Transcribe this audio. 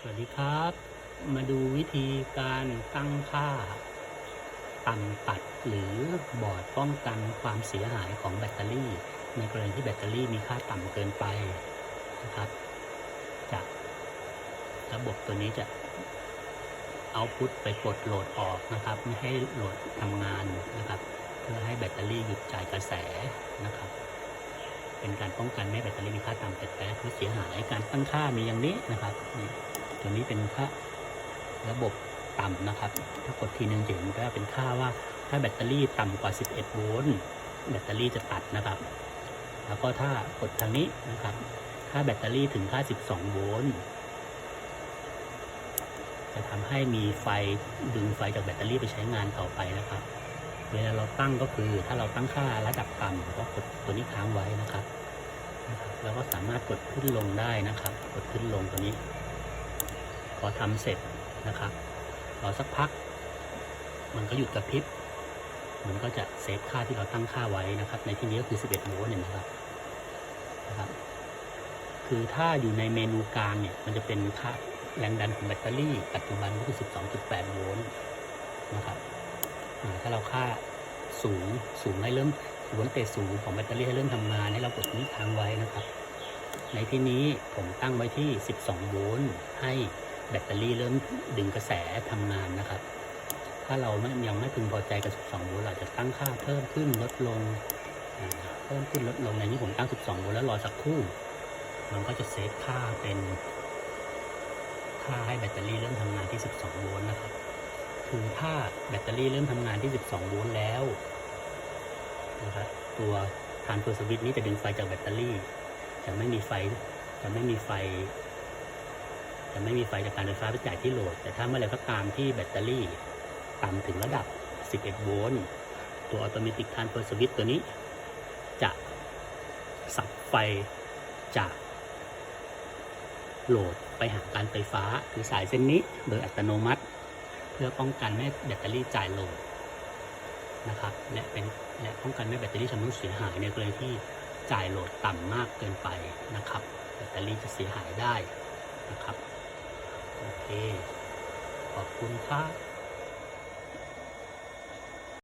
สวัสดีครับ มาดูวิธีการตั้งค่าต่ำตัดหรือบอร์ดป้องกันความเสียหายของแบตเตอรี่ ในกรณีที่แบตเตอรี่มีค่าต่ำเกินไปนะครับจากระบบตัวนี้จะเอาพุทไปปลดโหลดออกนะครับ ไม่ให้โหลดทำงานนะครับ เพื่อให้แบตเตอรี่หยุดจ่ายกระแสนะครับเป็นการป้องกันไม่แบตเตอรี่มีค่าต่ำเกินไปเพื่อเสียหายการตั้งค่ามีอย่างนี้นะครับ ตัวนี้เป็นค่าระบบต่ำนะครับ ถ้ากดทีนึงจะเห็นว่าเป็นค่าว่าถ้าแบตเตอรี่ต่ำกว่า 11 โวลต์แบตเตอรี่จะตัดนะครับ แล้วก็ถ้ากดทางนี้นะครับ ถ้าแบตเตอรี่ถึงค่า 12 โวลต์จะทำให้มีไฟดึงไฟจากแบตเตอรี่ไปใช้งานต่อไปนะครับ เวลาเราตั้งก็คือถ้าเราตั้งค่าระดับต่ำก็กดตัวนี้ค้างไว้นะครับ แล้วก็สามารถกดขึ้นลงได้นะครับ กดขึ้นลงตัวนี้ พอทำเสร็จนะครับรอสักพัก มันก็หยุดกระพริบ มันก็จะเซฟค่าที่เราตั้งค่าไว้นะครับ ในที่นี้ก็คือ 11โวลต์เนี่ยนะครับนะครับ คือถ้าอยู่ในเมนูกลางเนี่ย มันจะเป็นค่าแรงดันของแบตเตอรี่ ปัจจุบันก็คือ 12.8 โวลต์นะครับถ้าเราค่าสูงสูงให้เริ่มโวลเตจสูงของแบตเตอรี่ให้เริ่มทำงานให้เรากดนี้ค้างไว้นะครับ ในที่นี้ผมตั้งไว้ที่ 12 โวลต์ให้ แบตเตอรี่เริ่มดึงกระแสทำงานนะครับ ถ้าเราไม่ยังไม่พึงพอใจกับ 12 โวลต์เราจะตั้งค่าเพิ่มขึ้นลดลง เพิ่มขึ้นลดลงในนี้ผมตั้ง 12 โวลต์แล้วรอสักครู่ มันก็จะเซฟค่าเป็นค่าให้แบตเตอรี่เริ่มทำงานที่ 12 โวลต์นะครับ คือถ้าแบตเตอรี่เริ่มทำงานที่ 12 โวลต์แล้วนะครับตัวทานเฟอร์สวิตนี้จะดึงไฟจากแบตเตอรี่ จะไม่มีไฟจะไม่มีไฟ จะไม่มีไฟจากการไฟฟ้าไปจ่ายที่โหลด แต่ถ้าเมื่อไรก็ตามที่แบตเตอรี่ต่ำถึงระดับ 11 โวลต์ ตัวอัตโนมัติทานเฟอร์สวิตตัวนี้ จะสับไฟจากโหลดไปหาการไฟฟ้าคือสายเส้นนี้โดยอัตโนมัติ เพื่อป้องกันไม่ให้แบตเตอรี่จ่ายโหลดนะครับและเป็นและป้องกันไม่ให้แบตเตอรี่ชำรุดเสียหายในกรณีที่จ่ายโหลดต่ำมากเกินไปนะครับ แบตเตอรี่จะเสียหายได้นะครับ โอเค ขอบคุณครับ